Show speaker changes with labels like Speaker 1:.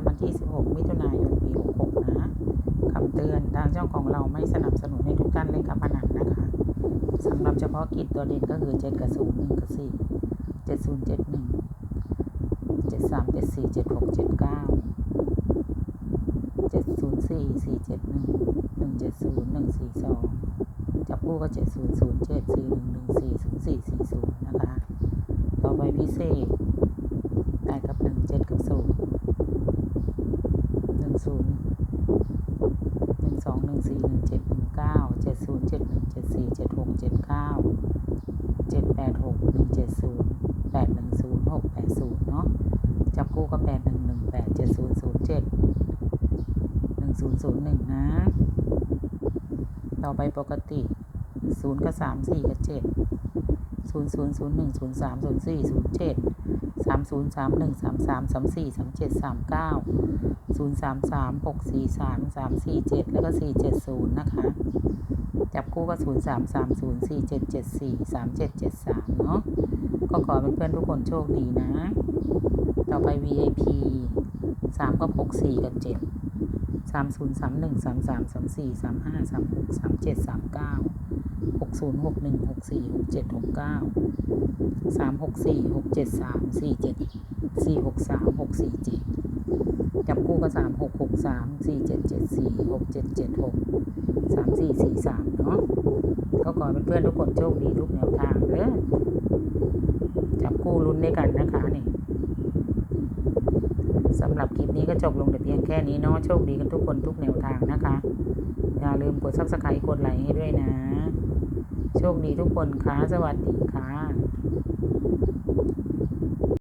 Speaker 1: ำวันที่ 16 มิถุนายน ปี 66 นะคำเตือนทางเจ้าของเราไม่สนับสนุนให้ทุกท่านเล่นการพนันนะคะสำหรับเฉพาะกิจตัวเด่นก็คือ 7 กับ 0 1 กับ 4 7 0 7 1 7 3 7 4 7 6 7 9 7 0 4 4 7 1 1 7 0 1 4 2 จับคู่ก็ 7 0 0 7 4 1 1 4 0 4 4 0 นะคะ ต่อไปพิเศษแปดกับหนึ่งเจ็ดกับศูนย์หนึ่ง ศูนย์หนึ่งสองหนึ่งสี่หนึ่งเจ็ดหนึ่งเก้าเจ็ดศูนย์เจ็ดหนึ่งเจ็ดสี่เจ็ดหกเจ็ดเก้าเจ็ดแปดหกหนึ่งเจ็ดศูนย์แปดหนึ่งศูนย์หกแปดศูนย์เนาะจับคู่ก็แปดหนึ่งหนึ่งแปดเจ็ดศูนย์ศูนย์เจ็ดหนึ่งศูนย์ศูนย์หนึ่งนะ ต่อไปปกติศูนย์กับสามสี่กับเจ็ดศูนย์ศูนย์ศูนย์หนึ่งศูนย์สามศูนย์สี่ศูนย์เจ็ด สามศูนย์สามหนึ่งสามสามสามสี่สามเจ็ดสามเก้าศูนย์สามสามหกสี่สามสามสี่เจ็ดแล้วก็สี่เจ็ดศูนย์นะคะ จับคู่ก็ศูนย์สามสามศูนย์สี่เจ็ดเจ็ดสี่สามเจ็ดเจ็ดสามเนาะก็ขอเป็นเพื่อนๆทุกคนโชคดีนะ ต่อไป VIP สามกับหกสี่กับเจ็ดสามศูนย์สามหนึ่งสามสามสามสี่สามห้าสามหกสามเจ็ดสามเก้า หกศูนย์หกหนึ่งหกสี่หกเจ็ดหกเก้าสามหกสี่หกเจ็ดสามสี่เจ็ดสี่หกสามหกสี่เจ็ดจับคู่ก็สามหกหกสามสี่เจ็ดเจ็ดสี่หกเจ็ดเจ็ดหกสามสี่สี่สามเนาะก็ขอเป็นเพื่อนๆทุกคนโชคดีทุกแนวทางเด้อจับคู่ลุ้นด้วยกันนะคะนี่ สำหรับคลิปนี้ก็จบลงแต่เพียงแค่นี้เนาะโชคดีกันทุกคนทุกแนวทางนะคะ อย่าลืมกดซับสไครต์กดไลค์ให้ด้วยนะ โชคดีทุกคนคะ่ะสวัสดีคะ่ะ